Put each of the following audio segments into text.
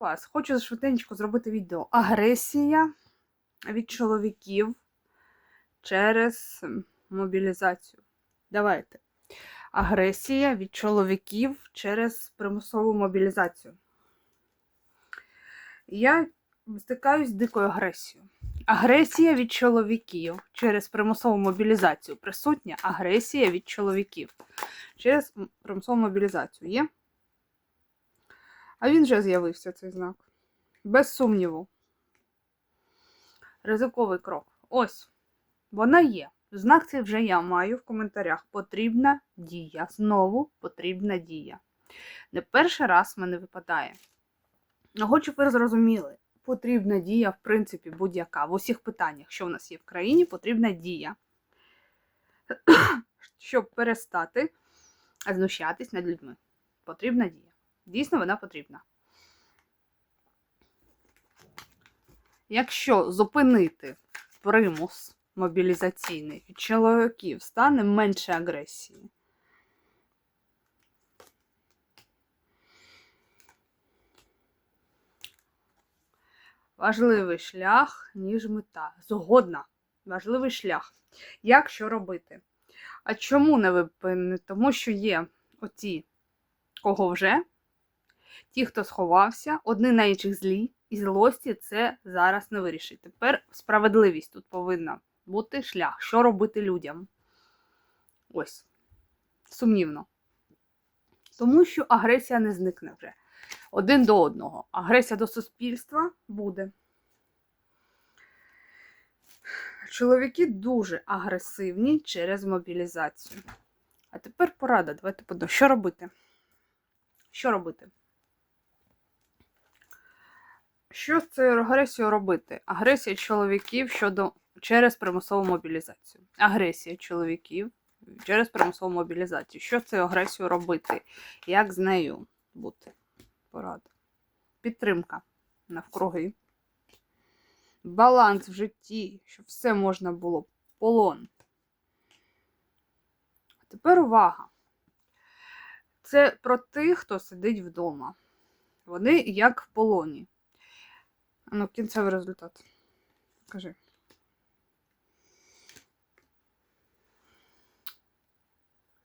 вас. Хочу швиденько зробити відео. Агресія від чоловіків через мобілізацію. Давайте. Агресія від чоловіків через примусову мобілізацію. Я стикаюсь з дикою агресією. Агресія від чоловіків через примусову мобілізацію. Присутня агресія від чоловіків через примусову мобілізацію. Є? А він вже з'явився цей знак. Без сумніву. Ризиковий крок. Ось. Вона є. Знак цей вже я маю в коментарях. Потрібна дія. Знову потрібна дія. Не перший раз мене випадає. Ну, Хочу, ви зрозуміли. Потрібна дія, в принципі, будь-яка. В усіх питаннях, що в нас є в країні, потрібна дія. Щоб перестати знущатись над людьми. Потрібна дія. Дійсно, вона потрібна. Якщо зупинити примус мобілізаційний чоловіків, стане менше агресії. Важливий шлях, ніж мета. Згодна. Важливий шлях. Як що робити? А чому не випинити? Тому що є оті, кого вже, ті, хто сховався, одні на інших злі, і злості це зараз не вирішить. Тепер справедливість тут повинна бути шлях. Що робити людям? Ось. Сумнівно. Тому що агресія не зникне вже. Один до одного. Агресія до суспільства буде. Чоловіки дуже агресивні через мобілізацію. А тепер порада. Давайте подумаємо, що робити? Що робити? Що з цією агресією робити? Агресія чоловіків щодо через примусову мобілізацію. Агресія чоловіків через примусову мобілізацію. Що з цією агресією робити? Як з нею бути? Порада. Підтримка навкруги. Баланс в житті, щоб все можна було. Полон. А тепер увага. Це про тих, хто сидить вдома. Вони як в полоні. Ну, кінцевий результат. Кажи.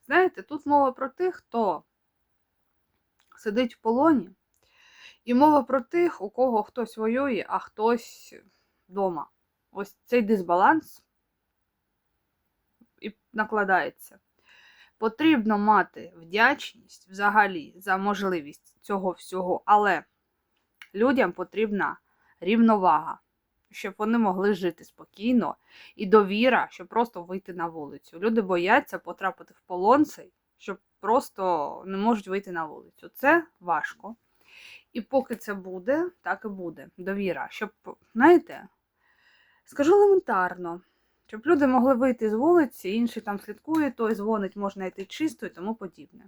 Знаєте, тут мова про тих, хто сидить в полоні, і мова про тих, у кого хтось воює, а хтось вдома. Ось цей дисбаланс і накладається. Потрібно мати вдячність взагалі за можливість цього всього, але людям потрібна рівновага, щоб вони могли жити спокійно, і довіра, щоб просто вийти на вулицю. Люди бояться потрапити в полон цей, щоб просто не можуть вийти на вулицю. Це важко. І поки це буде, так і буде. Довіра. Щоб, знаєте, скажу елементарно, щоб люди могли вийти з вулиці, інший там слідкує, той дзвонить, можна йти чисто і тому подібне.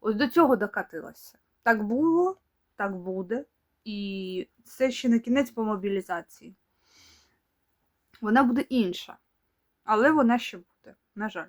Ось до цього докатилося. Так було, так буде. І це ще не кінець по мобілізації. Вона буде інша. Але вона ще буде, на жаль.